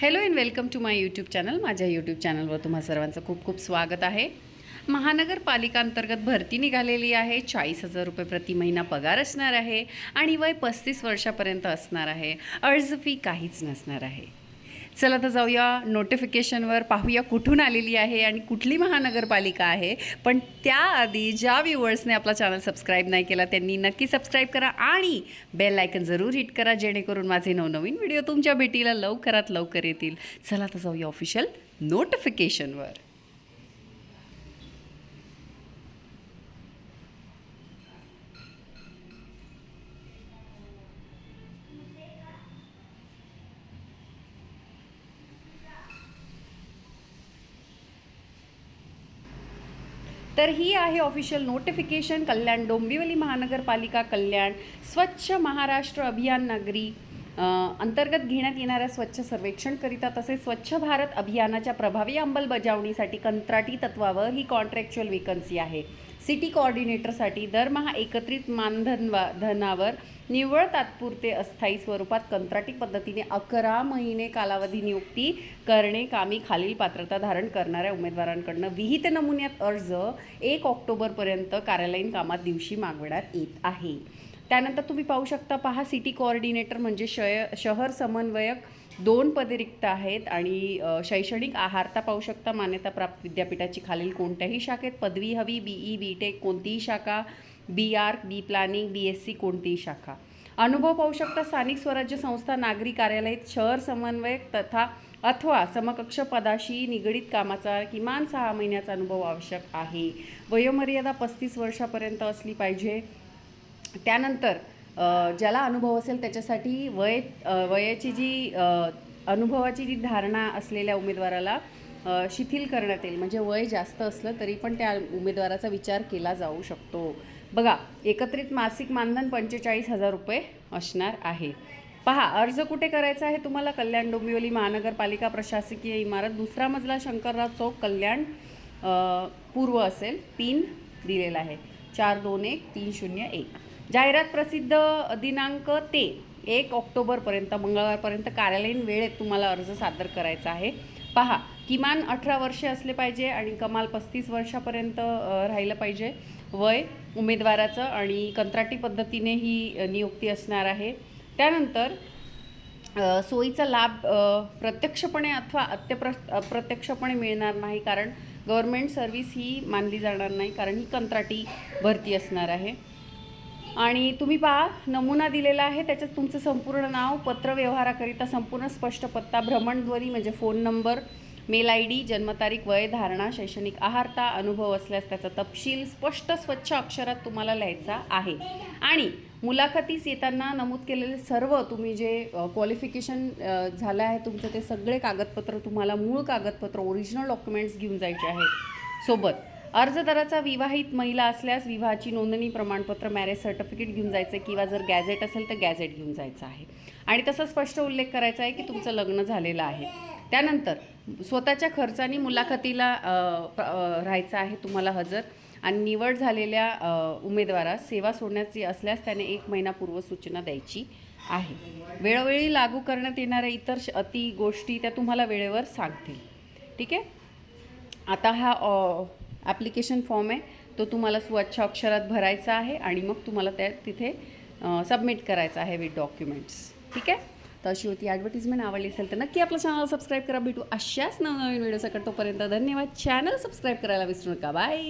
Hello and welcome to my YouTube channel माझ्या YouTube चॅनलवर तुम्हा सर्वांचं खूप खूप स्वागत आहे. महानगरपालिका अंतर्गत भरती निघालेली आहे. चाळीस हजार रुपये प्रति महिना पगार असणार आहे आणि वय पस्तीस वर्षापर्यंत असणार आहे. अर्ज फी काहीच नसणार आहे. चला तर जाऊया नोटिफिकेशनवर पाहूया कुठून आलेली आहे आणि कुठली महानगरपालिका आहे. पण त्याआधी ज्या व्ह्युअर्सने आपला चॅनल सबस्क्राईब नाही केला त्यांनी नक्की सबस्क्राईब करा आणि बेल आयकन जरूर हिट करा जेणेकरून माझे नवनवीन व्हिडिओ तुमच्या भेटीला लवकरात लवकर येतील. चला तर जाऊया ऑफिशियल नोटिफिकेशनवर तर ही आहे ऑफिशियल नोटिफिकेशन कल्याण डोंबिवली महानगरपालिका कल्याण स्वच्छ महाराष्ट्र अभियान नागरी. अंतर्गत घेण्यात येणाऱ्या स्वच्छ सर्वेक्षणकरिता तसेच स्वच्छ भारत अभियानाच्या प्रभावी अंमलबजावणीसाठी कंत्राटी तत्वावर ही कॉन्ट्रॅक्च्युअल वेकन्सी आहे. सिटी कोऑर्डिनेटरसाठी दरमहा एकत्रित मानधनवा धनावर निव्वळ तात्पुरते अस्थायी स्वरूपात कंत्राटी पद्धतीने अकरा महिने कालावधी नियुक्ती करणे कामी खालील पात्रता धारण करणाऱ्या उमेदवारांकडनं विहित नमुन्यात अर्ज एक ऑक्टोबरपर्यंत कार्यालयीन कामात दिवशी मागवण्यात येत आहे. त्यानंतर तुम्ही पाहू शकता पहा सिटी कोऑर्डिनेटर म्हणजे शय शहर समन्वयक दोन पदे रिक्त आहेत आणि शैक्षणिक आहारता पाहू शकता मान्यताप्राप्त विद्यापीठाची खालील कोणत्याही शाखेत पदवी हवी बी ई बी टेक कोणतीही शाखा B R B planning B S C कोणतीही शाखा. अनुभव पाहू शकता स्थानिक स्वराज्य संस्था नागरी कार्यालयात शहर समन्वयक तथा अथवा समकक्ष पदाशी निगडीत कामाचा किमान सहा महिन्याचा अनुभव आवश्यक आहे. वयोमर्यादा पस्तीस वर्षापर्यंत असली पाहिजे. त्यानंतर ज्याला अनुभव असेल त्याच्यासाठी वय वयाची जी अनुभवाची जी धारणा असलेल्या उमेदवाराला शिथिल करण्यात येईल. म्हणजे वय जास्त असलं तरी पण त्या उमेदवाराचा विचार केला जाऊ शकतो. बघा एकत्रित मासिक मानधन पंचेचाळीस हजार रुपये असणार आहे. पहा अर्ज कुठे करायचा आहे तुम्हाला? कल्याण डोंबिवली महानगरपालिका प्रशासकीय इमारत दुसरा मजला शंकरराव चौक कल्याण पूर्व असेल पिन दिलेला आहे. चार दोन एक तीन शून्य एक. जाहिरात प्रसिद्ध दिनांक ते एक ऑक्टोबरपर्यंत मंगळवारपर्यंत कार्यालयीन वेळेत तुम्हाला अर्ज सादर करायचा आहे. पहा किमान अठरा वर्षे असले पाहिजे आणि कमाल पस्तीस वर्षापर्यंत राहिलं पाहिजे. वय उमेदवाराचं आणि कंत्राटी पद्धतीने ही नियुक्ती असणार आहे. त्यानंतर सोयीचा लाभ प्रत्यक्षपणे अथवा अत्यप्र अप्रत्यक्षपणे मिळणार नाही कारण गव्हर्मेंट सर्व्हिस ही मानली जाणार नाही कारण ही कंत्राटी भरती असणार आहे. आणि तुम्ही पहा नमुना दिलेला आहे त्याच्यात तुमचं संपूर्ण नाव पत्रव्यवहाराकरिता संपूर्ण स्पष्ट पत्ता भ्रमणध्वनी म्हणजे phone number mail I D जन्मतारीख वय धारणा शैक्षणिक आहारता अनुभव असल्यास त्याचा तपशील स्पष्ट स्वच्छ अक्षरात तुम्हाला लिहायचा आहे. आणि मुलाखतीस येताना नमूद केलेले सर्व तुम्ही जे क्वालिफिकेशन झालं आहे तुमचं ते सगळे कागदपत्र तुम्हाला मूळ कागदपत्र ओरिजिनल डॉक्युमेंट्स घेऊन जायचे आहे सोबत अर्जदाराचा विवाहित महिला असल्यास विवाहाची नोंदणी प्रमाणपत्र मॅरेज सर्टिफिकेट घेऊन जायचं किंवा जर गॅझेट असेल तर गॅझेट घेऊन जायचं आहे. आणि तसा स्पष्ट उल्लेख करायचा आहे की तुमचं लग्न झालेलं आहे. त्यानंतर स्वतःच्या खर्चाने मुलाखतीला राहायचं आहे तुम्हाला हजर आणि निवड झालेल्या उमेदवारास सेवा सोडण्याची असल्यास त्याने एक महिना पूर्व सूचना द्यायची आहे. वेळोवेळी लागू करण्यात येणाऱ्या इतर श- अति गोष्टी त्या तुम्हाला वेळेवर सांगतील. ठीक आहे? आता हा ॲप्लिकेशन फॉर्म आहे तो तुम्हाला स्वच्छ अक्षरात भरायचा आहे आणि मग तुम्हाला त्या तिथे सबमिट करायचा आहे विथ डॉक्युमेंट्स ठीक आहे? तर अशी होती ॲडव्हर्टिजमेंट आवडली असेल तर नक्की आपलं चॅनल सबस्क्राईब करा. भेटू अशाच नवनवीन व्हिडिओ सकट तोपर्यंत धन्यवाद. चॅनल सबस्क्राईब करायला विसरू नका. बाय